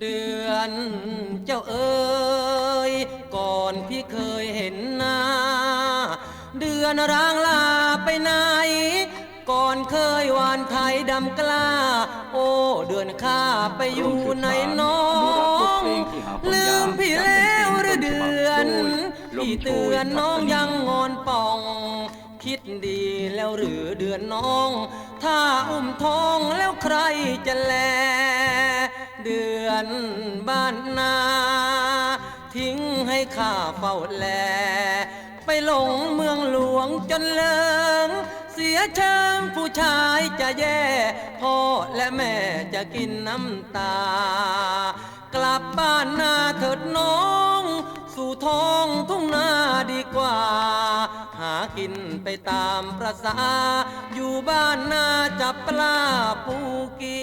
เดือนเจ้าเอ๋ยก่อนพี่เคย เดือนร้างลาไปไหน ก่อนเคยหวานไทยดำกล้า โอ้เดือนข้าไปอยู่ไหนน้อง ลืมพี่แล้วหรือเดือนพี่เตือนน้องยังงอนป่อง คิดดีแล้วหรือเดือนน้อง ถ้าอุ้มท้องแล้วใครจะแล เดือนบ้านนา ทิ้งให้ข้าเฝ้าแล ไปหลงเมืองหลวงจนเลิง เสียเชิงผู้ชายจะแย่ พ่อและแม่จะกินน้ำตา กลับบ้านนาเถิดน้อง สู่ท้องทุ่งนาดีกว่า หากินไปตามประสาอยู่บ้านนาจับปลาปูกิ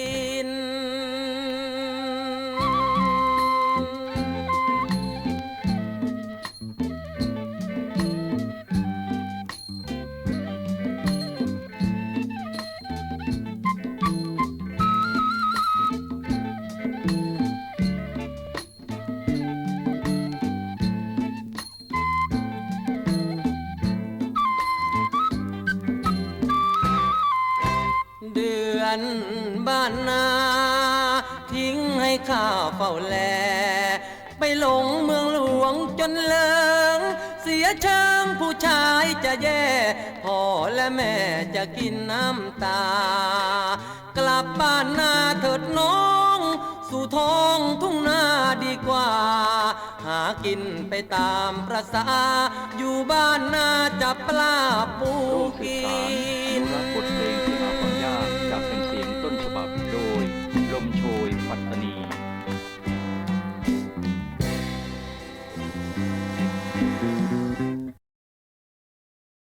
ือนบ้านนา ทิ้งให้ข้าเฝ้าแล ไปหลงเมืองหลวงจนเลิง เสียเชิงผู้ชายจะแย่ พ่อและแม่จะกินน้ำตา กลับบ้านนาเถิดน้อง สู่ท้องทุ่งนาดีกว่า หากินไปตามประสาอยู่บ้านนาจับปลาปูกิ company